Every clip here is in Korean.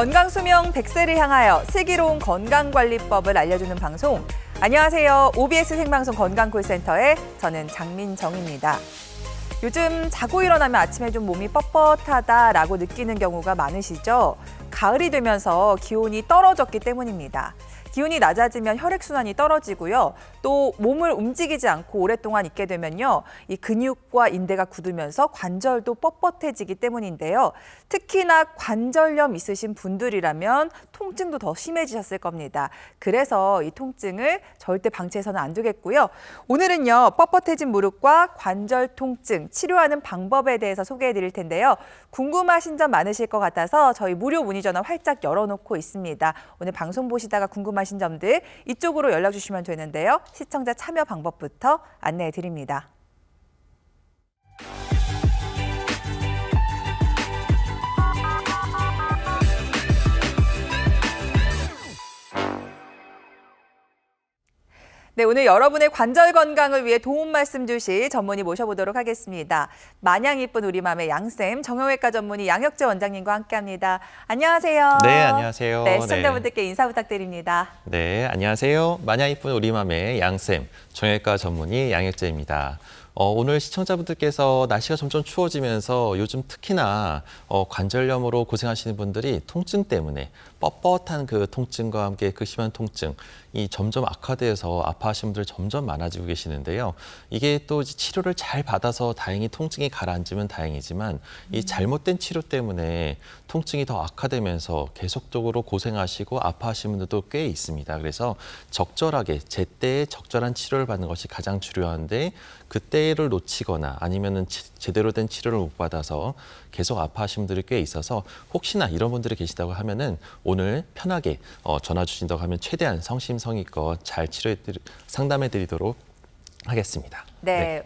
건강수명 100세를 향하여 슬기로운 건강관리법을 알려주는 방송. 안녕하세요. OBS 생방송 건강콜센터의 저는 장민정입니다. 요즘 자고 일어나면 아침에 좀 몸이 뻣뻣하다라고 느끼는 경우가 많으시죠? 가을이 되면서 기온이 떨어졌기 때문입니다. 기온이 낮아지면 혈액순환이 떨어지고요. 또 몸을 움직이지 않고 오랫동안 있게 되면요. 이 근육과 인대가 굳으면서 관절도 뻣뻣해지기 때문인데요. 특히나 관절염 있으신 분들이라면 통증도 더 심해지셨을 겁니다. 그래서 이 통증을 절대 방치해서는 안 되겠고요. 오늘은요. 뻣뻣해진 무릎과 관절 통증 치료하는 방법에 대해서 소개해 드릴 텐데요. 궁금하신 점 많으실 것 같아서 저희 무료 문의 전화 활짝 열어놓고 있습니다. 오늘 방송 보시다가 궁금하신 점들 이쪽으로 연락 주시면 되는데요. 시청자 참여 방법부터 안내해 드립니다. 네, 오늘 여러분의 관절 건강을 위해 도움 말씀 주실 전문의 모셔보도록 하겠습니다. 마냥 이쁜 우리 맘의 양쌤, 정형외과 전문의 양혁재 원장님과 함께합니다. 안녕하세요. 네, 안녕하세요. 네, 시청자분들께 인사 부탁드립니다. 네, 안녕하세요. 마냥 이쁜 우리 맘의 양쌤, 정형외과 전문의 양혁재입니다. 어, 오늘 시청자분들께서 날씨가 점점 추워지면서 요즘 특히나 어, 관절염으로 고생하시는 분들이 통증 때문에 뻣뻣한 그 통증과 함께 그 심한 통증, 이 점점 악화되어서 아파하시는 분들 점점 많아지고 계시는데요. 이게 또 치료를 잘 받아서 다행히 통증이 가라앉으면 다행이지만 이 잘못된 치료 때문에 통증이 더 악화되면서 계속적으로 고생하시고 아파하시는 분들도 꽤 있습니다. 그래서 적절하게 제때에 적절한 치료를 받는 것이 가장 중요한데 그때를 놓치거나 아니면은 치- 제대로 된 치료를 못 받아서 계속 아파하시는 분들이 꽤 있어서 혹시나 이런 분들이 계시다고 하면은 오늘 편하게 어, 전화 주신다고 하면 최대한 성심 성의껏 잘 치료해 드리, 상담해 드리도록 하겠습니다. 네.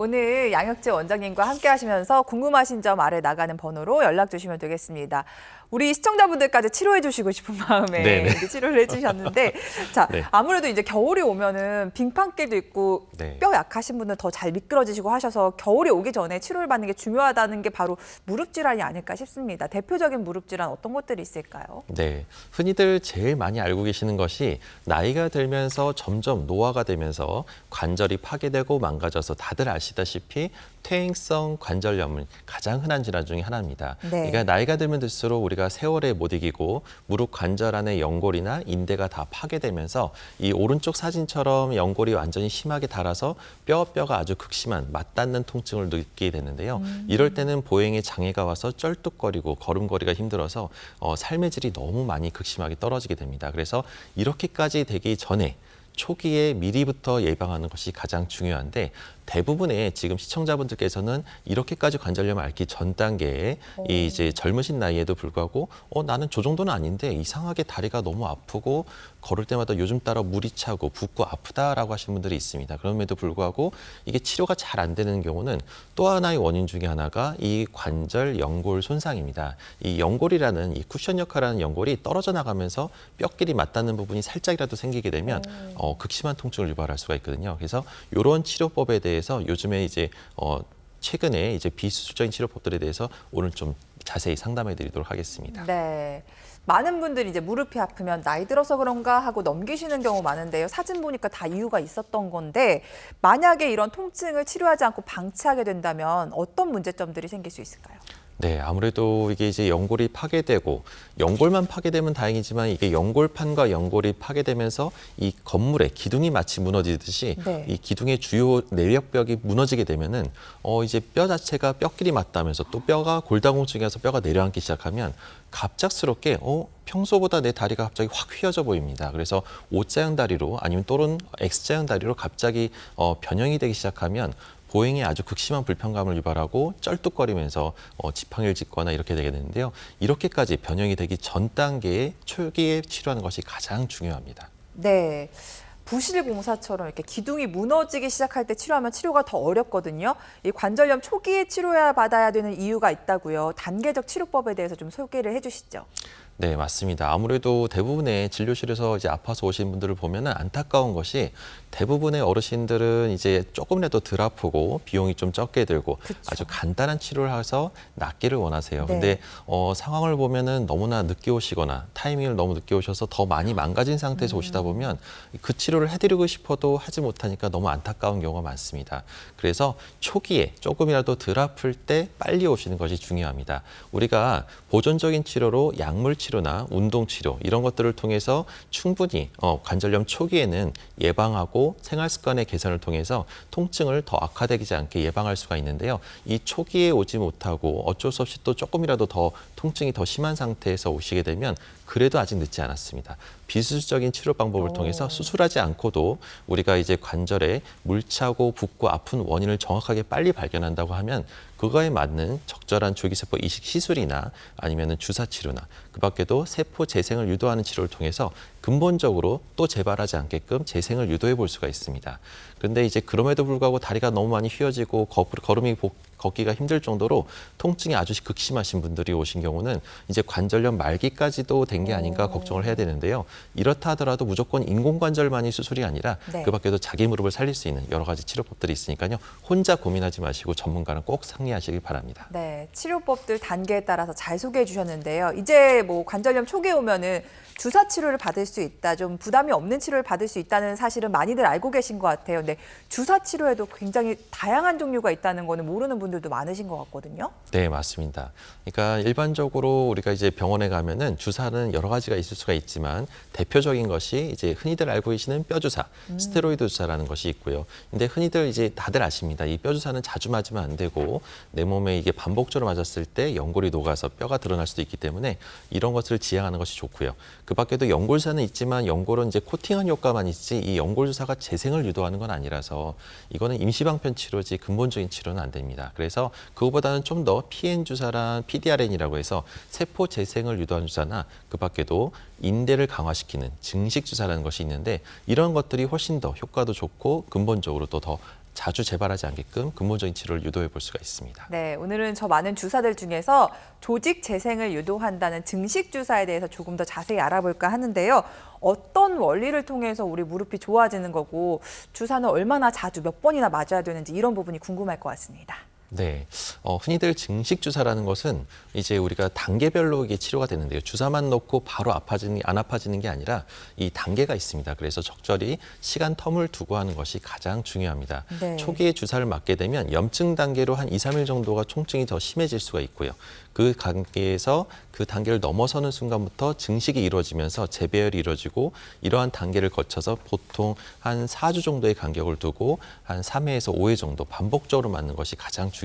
오늘 양혁재 원장님과 함께 하시면서 궁금하신 점 아래 나가는 번호로 연락 주시면 되겠습니다. 우리 시청자분들까지 치료해 주시고 싶은 마음에 네네. 이렇게 치료를 해 주셨는데 자, 네. 아무래도 이제 겨울이 오면은 빙판길도 있고 네. 뼈 약하신 분은 더잘 미끄러지시고 하셔서 겨울이 오기 전에 치료를 받는 게 중요하다는 게 바로 무릎 질환이 아닐까 싶습니다. 대표적인 무릎 질환 어떤 것들이 있을까요? 네, 흔히들 제일 많이 알고 계시는 것이 나이가 들면서 점점 노화가 되면서 관절이 파괴되고 망가져서 다들 아시다시피 퇴행성 관절염은 가장 흔한 질환 중에 하나입니다. 네. 그러니까 나이가 들면 들수록 우리 가 세월에 못 이기고 무릎 관절 안에 연골이나 인대가 다 파괴되면서 이 오른쪽 사진처럼 연골이 완전히 심하게 닳아서 뼈 뼈가 아주 극심한 맞닿는 통증을 느끼게 되는데요. 이럴 때는 보행에 장애가 와서 쩔뚝거리고 걸음걸이가 힘들어서 어, 삶의 질이 너무 많이 극심하게 떨어지게 됩니다. 그래서 이렇게까지 되기 전에 초기에 미리부터 예방하는 것이 가장 중요한데 대부분의 지금 시청자분들께서는 이렇게까지 관절염을 앓기 전 단계에 이 이제 젊으신 나이에도 불구하고 어 나는 저 정도는 아닌데 이상하게 다리가 너무 아프고 걸을 때마다 요즘 따라 물이 차고 붓고 아프다라고 하시는 분들이 있습니다. 그럼에도 불구하고 이게 치료가 잘 안 되는 경우는 또 하나의 원인 중에 하나가 이 관절 연골 손상입니다. 이 연골이라는 이 쿠션 역할하는 연골이 떨어져 나가면서 뼈끼리 맞닿는 부분이 살짝이라도 생기게 되면 어, 극심한 통증을 유발할 수가 있거든요. 그래서 이런 치료법에 대해 서 요즘에 이제 어, 최근에 이제 비수술적인 치료법들에 대해서 오늘 좀 자세히 상담해 드리도록 하겠습니다. 네. 많은 분들이 이제 무릎이 아프면 나이 들어서 그런가 하고 넘기시는 경우 많은데요. 사진 보니까 다 이유가 있었던 건데 만약에 이런 통증을 치료하지 않고 방치하게 된다면 어떤 문제점들이 생길 수 있을까요? 네, 아무래도 이게 이제 연골이 파괴되고 연골만 파괴되면 다행이지만 이게 연골판과 연골이 파괴되면서 이 건물의 기둥이 마치 무너지듯이 네. 이 기둥의 주요 내력벽이 무너지게 되면은 어 이제 뼈 자체가 뼈끼리 맞닿으면서 또 뼈가 골다공증이 와서 뼈가 내려앉기 시작하면 갑작스럽게 어 평소보다 내 다리가 갑자기 확 휘어져 보입니다. 그래서 O자형 다리로 아니면 또는 X자형 다리로 갑자기 어 변형이 되기 시작하면 보행에 아주 극심한 불편감을 유발하고 쩔뚝거리면서 어, 지팡이를 짚거나 이렇게 되게 되는데요. 이렇게까지 변형이 되기 전 단계에 초기에 치료하는 것이 가장 중요합니다. 네. 부실 공사처럼 이렇게 기둥이 무너지기 시작할 때 치료하면 치료가 더 어렵거든요. 이 관절염 초기에 치료해야 받아야 되는 이유가 있다고요. 단계적 치료법에 대해서 좀 소개를 해주시죠. 네, 맞습니다. 아무래도 대부분의 진료실에서 이제 아파서 오신 분들을 보면은 안타까운 것이 대부분의 어르신들은 이제 조금이라도 덜 아프고 비용이 좀 적게 들고 그쵸. 아주 간단한 치료를 해서 낫기를 원하세요. 네. 근데 어, 상황을 보면은 너무나 늦게 오시거나 타이밍을 너무 늦게 오셔서 더 많이 망가진 상태에서 음. 오시다 보면 그 치료를 해드리고 싶어도 하지 못하니까 너무 안타까운 경우가 많습니다. 그래서 초기에 조금이라도 덜 아플 때 빨리 오시는 것이 중요합니다. 우리가 보존적인 치료로 약물 치료나 운동 치료 이런 것들을 통해서 충분히 어, 관절염 초기에는 예방하고 생활 습관의 개선을 통해서 통증을 더 악화되지 않게 예방할 수가 있는데요. 이 초기에 오지 못하고 어쩔 수 없이 또 조금이라도 더 통증이 더 심한 상태에서 오시게 되면 그래도 아직 늦지 않았습니다. 비수술적인 치료 방법을 오. 통해서 수술하지 않고도 우리가 이제 관절에 물차고 붓고 아픈 원인을 정확하게 빨리 발견한다고 하면 그거에 맞는 적절한 줄기세포 이식 시술이나 아니면은 주사 치료나 그 밖에도 세포 재생을 유도하는 치료를 통해서 근본적으로 또 재발하지 않게끔 재생을 유도해 볼 수가 있습니다. 그런데 이제 그럼에도 불구하고 다리가 너무 많이 휘어지고 거- 걸음이 복- 걷기가 힘들 정도로 통증이 아주 극심하신 분들이 오신 경우는 이제 관절염 말기까지도 된 게 아닌가 오. 걱정을 해야 되는데요. 이렇다 하더라도 무조건 인공관절만이 수술이 아니라 네. 그 밖에도 자기 무릎을 살릴 수 있는 여러 가지 치료법들이 있으니까요. 혼자 고민하지 마시고 전문가랑 꼭 상의하시길 바랍니다. 네, 치료법들 단계에 따라서 잘 소개해 주셨는데요. 이제 뭐 관절염 초기에 오면은 주사 치료를 받을 수 있다, 좀 부담이 없는 치료를 받을 수 있다는 사실은 많이들 알고 계신 것 같아요. 근데 주사 치료에도 굉장히 다양한 종류가 있다는 거는 모르는 분들 도 많으신 것 같거든요. 네, 맞습니다. 그러니까 일반적으로 우리가 이제 병원에 가면은 주사는 여러 가지가 있을 수가 있지만 대표적인 것이 이제 흔히들 알고 계시는 뼈 주사, 스테로이드 주사라는 것이 있고요. 근데 흔히들 이제 다들 아십니다. 이 뼈 주사는 자주 맞으면 안 되고 내 몸에 이게 반복적으로 맞았을 때 연골이 녹아서 뼈가 드러날 수도 있기 때문에 이런 것을 지양하는 것이 좋고요. 그 밖에도 연골 주사는 있지만 연골은 이제 코팅한 효과만 있지 이 연골 주사가 재생을 유도하는 건 아니라서 이거는 임시방편 치료지 근본적인 치료는 안 됩니다. 그래서 그거보다는 좀 더 PN 주사랑 PDRN이라고 해서 세포 재생을 유도하는 주사나 그 밖에도 인대를 강화시키는 증식 주사라는 것이 있는데 이런 것들이 훨씬 더 효과도 좋고 근본적으로 또 더 자주 재발하지 않게끔 근본적인 치료를 유도해 볼 수가 있습니다. 네, 오늘은 저 많은 주사들 중에서 조직 재생을 유도한다는 증식 주사에 대해서 조금 더 자세히 알아볼까 하는데요. 어떤 원리를 통해서 우리 무릎이 좋아지는 거고 주사는 얼마나 자주 몇 번이나 맞아야 되는지 이런 부분이 궁금할 것 같습니다. 네, 어, 흔히들 증식 주사라는 것은 이제 우리가 단계별로 이게 치료가 되는데요. 주사만 놓고 바로 아파지는 안 아파지는 게 아니라 이 단계가 있습니다. 그래서 적절히 시간 텀을 두고 하는 것이 가장 중요합니다. 네. 초기에 주사를 맞게 되면 염증 단계로 한 2, 3일 정도가 통증이 더 심해질 수가 있고요. 그 단계에서 그 단계를 넘어서는 순간부터 증식이 이루어지면서 재배열이 이루어지고 이러한 단계를 거쳐서 보통 한 4주 정도의 간격을 두고 한 3회에서 5회 정도 반복적으로 맞는 것이 가장 중요합니다.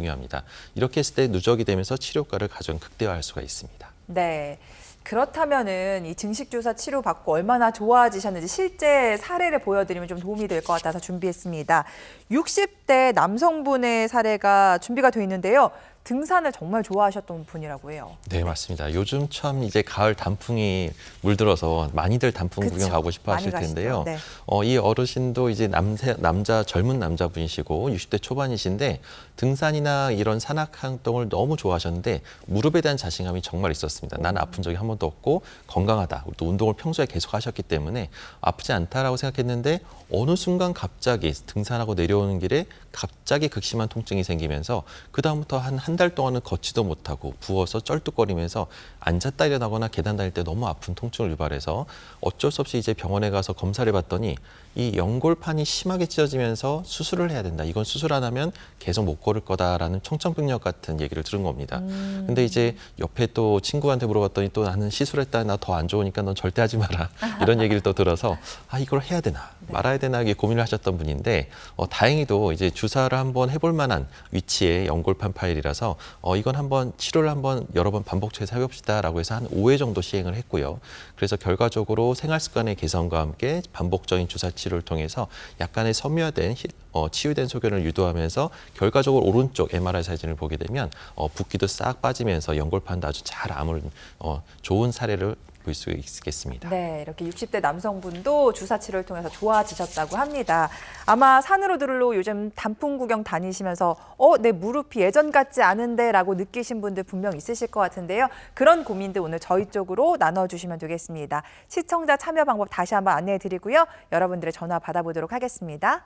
이렇게 했을 때 누적이 되면서 치료과를 가장 극대화할 수가 있습니다. 네. 그렇다면은 이 증식 주사 치료 받고 얼마나 좋아지셨는지 실제 사례를 보여드리면 좀 도움이 될 것 같아서 준비했습니다. 60대 남성분의 사례가 준비가 돼 있는데요. 등산을 정말 좋아하셨던 분이라고 해요. 네, 맞습니다. 요즘 참 이제 가을 단풍이 물들어서 많이들 단풍 그쵸. 구경 가고 싶어 많이 하실 가시죠. 텐데요. 네. 어, 이 어르신도 이제 남세, 남자, 젊은 남자분이시고 60대 초반이신데 등산이나 이런 산악 활동을 너무 좋아하셨는데 무릎에 대한 자신감이 정말 있었습니다. 난 아픈 적이 한 번도 없고 건강하다. 또 운동을 평소에 계속 하셨기 때문에 아프지 않다라고 생각했는데 어느 순간 갑자기 등산하고 내려오는 길에 갑자기 극심한 통증이 생기면서 그다음부터 한 한달 동안은 걷지도 못하고 부어서 쩔뚝거리면서 앉았다 일어나거나 계단 다닐 때 너무 아픈 통증을 유발해서 어쩔 수 없이 이제 병원에 가서 검사를 해봤더니 이 연골판이 심하게 찢어지면서 수술을 해야 된다. 이건 수술 안 하면 계속 못 걸을 거다라는 청천벽력 같은 얘기를 들은 겁니다. 근데 이제 옆에 또 친구한테 물어봤더니 또 나는 시술했다. 나 더 안 좋으니까 넌 절대 하지 마라. 이런 얘기를 또 들어서 아 이걸 해야 되나 말아야 되나 이게 고민을 하셨던 분인데 어, 다행히도 이제 주사를 한번 해볼 만한 위치의 연골판 파일이라서 어, 이건 한번 치료를 한번 여러 번 반복해서 해봅시다라고 해서 한 5회 정도 시행을 했고요. 그래서 결과적으로 생활 습관의 개선과 함께 반복적인 주사 치료를 통해서 약간의 섬유화된 히- 어, 치유된 소견을 유도하면서 결과적으로 오른쪽 MRI 사진을 보게 되면 어, 붓기도 싹 빠지면서 연골판도 아주 잘 아물 어, 좋은 사례를 볼 수 있겠습니다. 네, 이렇게 60대 남성분도 주사 치료를 통해서 좋아지셨다고 합니다. 아마 산으로 들로 요즘 단풍 구경 다니시면서 어, 내 무릎이 예전 같지 않은데라고 느끼신 분들 분명 있으실 것 같은데요. 그런 고민들 오늘 저희 쪽으로 나눠 주시면 되겠습니다. 시청자 참여 방법 다시 한번 안내해 드리고요. 여러분들의 전화 받아보도록 하겠습니다.